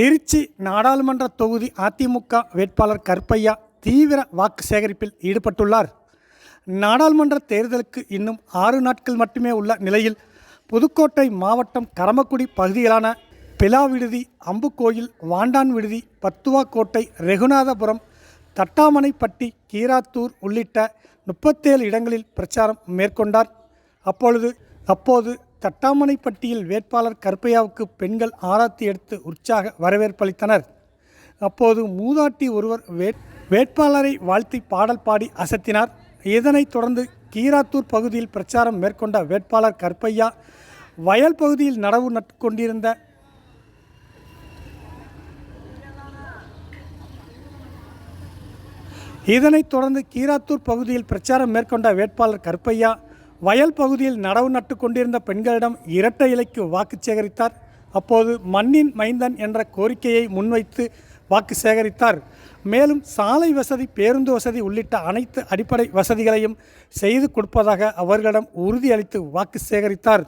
திருச்சி நாடாளுமன்ற தொகுதி அதிமுக வேட்பாளர் கருப்பையா தீவிர வாக்கு சேகரிப்பில் ஈடுபட்டுள்ளார். நாடாளுமன்ற தேர்தலுக்கு இன்னும் ஆறு நாட்கள் மட்டுமே உள்ள நிலையில் புதுக்கோட்டை மாவட்டம் கரமக்குடி பகுதிகளான பிலா விடுதி அம்புக்கோயில் வாண்டான் விடுதி பத்துவாக்கோட்டை ரெகுநாதபுரம் தட்டாமனைப்பட்டி கீராத்தூர் உள்ளிட்ட முப்பத்தேழு இடங்களில் பிரச்சாரம் மேற்கொண்டார். அப்பொழுது அப்போது தட்டாமனைப்பட்டியில் வேட்பாளர் கருப்பையாவுக்கு பெண்கள் ஆராத்தி எடுத்து உற்சாக வரவேற்பளித்தனர் அப்போது மூதாட்டி ஒருவர் வேட் வேட்பாளரை வாழ்த்தி பாடல் பாடி அசத்தினார். இதனைத் தொடர்ந்து கீராத்தூர் பகுதியில் பிரச்சாரம் மேற்கொண்ட வேட்பாளர் கருப்பையா வயல் பகுதியில் நடவு நட்கொண்டிருந்த இதனைத் தொடர்ந்து கீராத்தூர் பகுதியில் பிரச்சாரம் மேற்கொண்ட வேட்பாளர் கருப்பையா வயல் பகுதியில் நடவு நட்டு கொண்டிருந்த பெண்களிடம் இரட்டை இலைக்கு வாக்கு சேகரித்தார். அப்போது மண்ணின் மைந்தன் என்ற கோரிக்கையை முன்வைத்து வாக்கு சேகரித்தார். மேலும் சாலை வசதி பேருந்து வசதி உள்ளிட்ட அனைத்து அடிப்படை வசதிகளையும் செய்து கொடுப்பதாக அவர்களிடம் உறுதியளித்து வாக்கு சேகரித்தார்.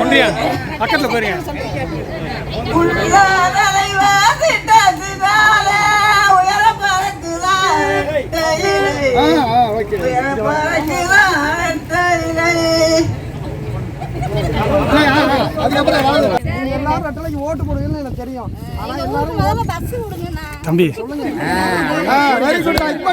ஒன்றியா பக்கத்தில் போறீங்க எல்லாரும் ரெட்டலைக்கு ஓட்டு போடுவீங்கன்னு எனக்கு தெரியும். ஆனா எல்லாரும் தம்பி. வெரி குட் இப்ப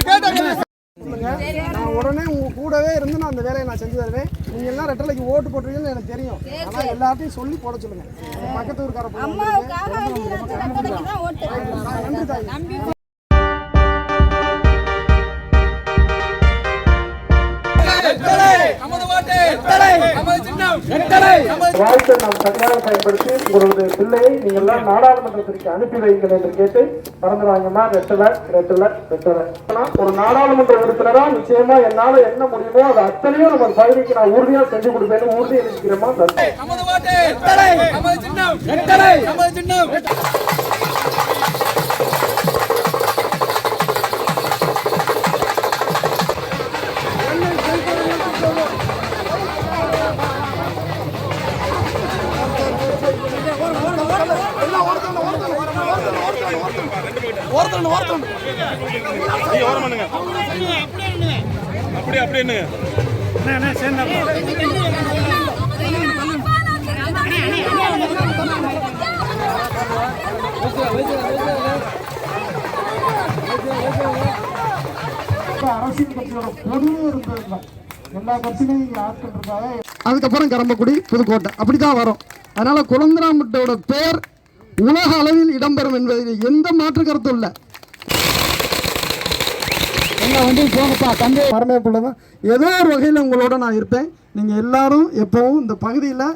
இருந்து நான் அந்த வேலையை நான் செஞ்சு தருவேன். நீங்க எல்லாம் ரெட்டலைக்கு ஓட்டு போட்டுருவீங்கன்னு எனக்கு தெரியும். ஆனா எல்லார்ட்டையும் சொல்லி போட சொல்லுங்க. பக்கத்து ஊருக்கார நன்றி தாய். வாய்ப்பை நாம் சரியாக பயன்படுத்தி உங்களுடைய பிள்ளையை நீங்கள் எல்லாம் நாடாளுமன்றத்திற்கு அனுப்பி வைங்கள் என்று கேட்டு பறந்துடுவாங்கம்மா ரெட்டலை ரெட்டலை ரெட்டலை ஆனா, ஒரு நாடாளுமன்ற உறுப்பினரா நிச்சயமா என்னால என்ன முடியுமோ அது அத்தனையும் நம்ம பகுதிக்கு நான் உறுதியா செஞ்சு கொடுப்பேன்னு உறுதி அரசியல் கட்சியோட பொதுவே இருந்தது எல்லா கட்சியிலையும் இங்க ஆட்கள் இருக்காங்க. அதுக்கப்புறம் கரம்பக்குடி புதுக்கோட்டை. அப்படிதான் வரும். அதனால குழந்தராம்பட்டோட பேர் உலக அளவில் இடம்பெறும் என்பதில் எந்த மாற்று கருத்தும் இல்லை. எங்கள் வந்து போங்கப்பா தந்தை வரமேப்புள்ள தான் ஏதோ ஒரு வகையில் உங்களோட நான் இருப்பேன். நீங்கள் எல்லாரும் எப்பவும் இந்த பகுதியில்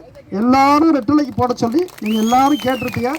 எல்லாரும் ரெட்டலைக்கு போட சொல்லி நீங்கள் எல்லாரும் கேட்டிருப்பீங்க.